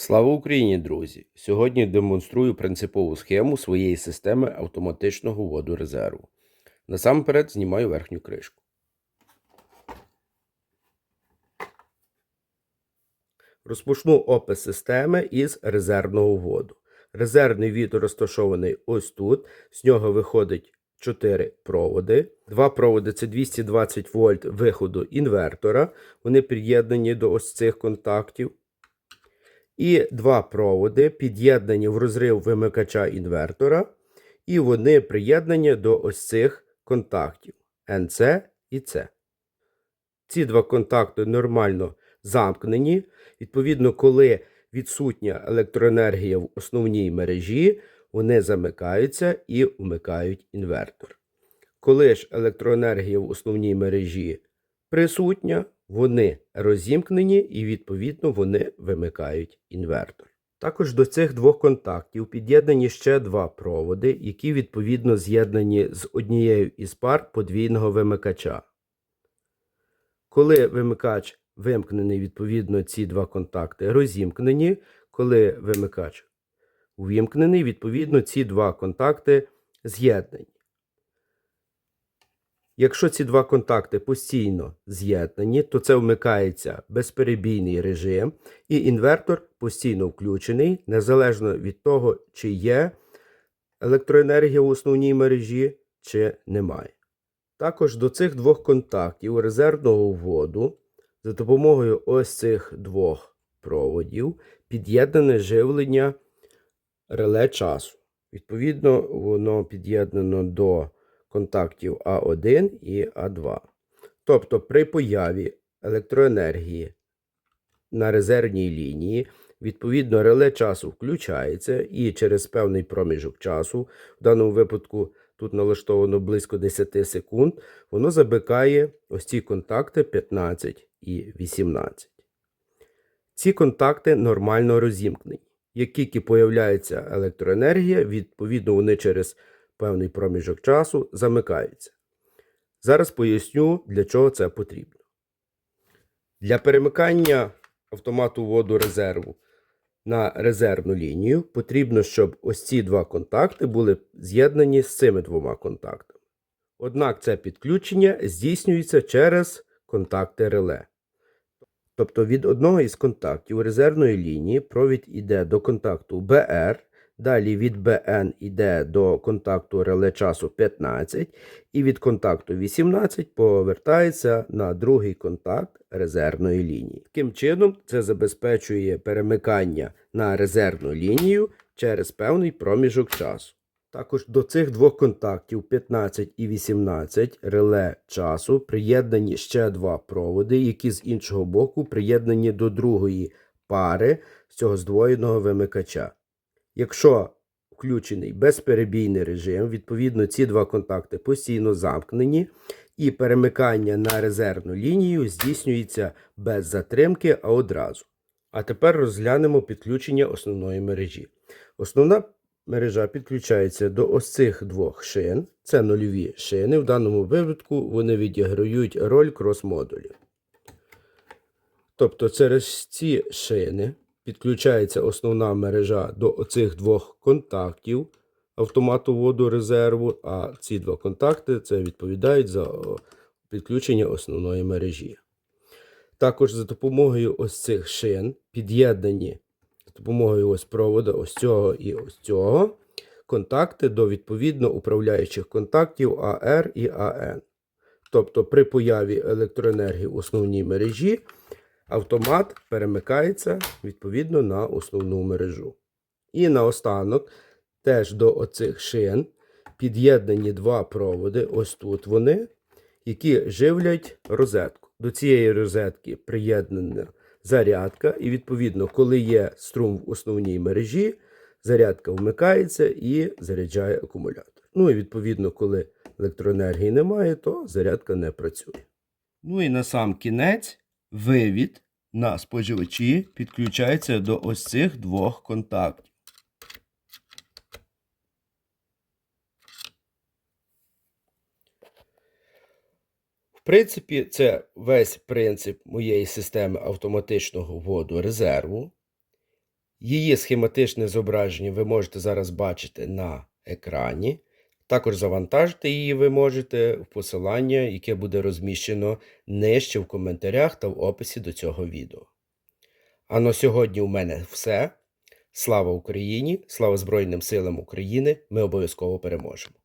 Слава Україні, друзі! Сьогодні демонструю принципову схему своєї системи автоматичного вводу резерву. Насамперед знімаю верхню кришку. Розпочну опис системи із резервного вводу. Резервний ввід розташований ось тут. З нього виходить 4 проводи. Два проводи це 220 вольт виходу інвертора. Вони під'єднані до ось цих контактів. І два проводи під'єднані в розрив вимикача інвертора, і вони приєднані до ось цих контактів NC і C. Ці два контакти нормально замкнені. Відповідно, коли відсутня електроенергія в основній мережі, вони замикаються і вмикають інвертор. Коли ж електроенергія в основній мережі присутня, вони розімкнені і, відповідно, вони вимикають інвертор. Також до цих двох контактів під'єднані ще два проводи, які відповідно з'єднані з однією із пар подвійного вимикача. Коли вимикач вимкнений, відповідно, ці два контакти розімкнені. Коли вимикач увімкнений, відповідно, ці два контакти з'єднані. Якщо ці два контакти постійно з'єднані, то це вмикається безперебійний режим, і інвертор постійно включений, незалежно від того, чи є електроенергія в основній мережі, чи немає. Також до цих двох контактів резервного вводу за допомогою ось цих двох проводів під'єднане живлення реле часу. Відповідно, воно під'єднано до контактів А1 і А2. Тобто при появі електроенергії на резервній лінії, відповідно, реле часу включається і через певний проміжок часу, в даному випадку тут налаштовано близько 10 секунд, воно забикає ось ці контакти 15 і 18. Ці контакти нормально розімкнені. Як тільки появляється електроенергія, відповідно, вони через певний проміжок часу замикаються. Зараз поясню, для чого це потрібно. Для перемикання автомату вводу резерву на резервну лінію потрібно, щоб ось ці два контакти були з'єднані з цими двома контактами. Однак це підключення здійснюється через контакти реле. Тобто від одного із контактів резервної лінії провід йде до контакту BR, далі від BN йде до контакту реле часу 15, і від контакту 18 повертається на другий контакт резервної лінії. Таким чином, це забезпечує перемикання на резервну лінію через певний проміжок часу. Також до цих двох контактів 15 і 18 реле часу приєднані ще два проводи, які з іншого боку приєднані до другої пари з цього здвоєного вимикача. Якщо включений безперебійний режим, відповідно ці два контакти постійно замкнені, і перемикання на резервну лінію здійснюється без затримки, а одразу. А тепер розглянемо підключення основної мережі. Основна мережа підключається до ось цих двох шин. Це нульові шини. В даному випадку вони відіграють роль крос-модулів. Тобто через ці шини підключається основна мережа до оцих двох контактів автомату вводу резерву, а ці два контакти це відповідають за підключення основної мережі. Також за допомогою ось цих шин під'єднані з допомогою ось проводу ось цього і ось цього контакти до відповідно управляючих контактів АР і АН. Тобто при появі електроенергії в основній мережі автомат перемикається відповідно на основну мережу. І наостанок теж до оцих шин під'єднані два проводи, ось тут вони, які живлять розетку. До цієї розетки приєднана зарядка, і, відповідно, коли є струм в основній мережі, зарядка вмикається і заряджає акумулятор. Ну і відповідно, коли електроенергії немає, то зарядка не працює. Ну і на сам кінець вивід на споживачі підключається до ось цих двох контактів. В принципі, це весь принцип моєї системи автоматичного вводу резерву. Її схематичне зображення ви можете зараз бачити на екрані. Також завантажити її ви можете в посилання, яке буде розміщено нижче в коментарях та в описі до цього відео. А на сьогодні у мене все. Слава Україні! Слава Збройним силам України! Ми обов'язково переможемо!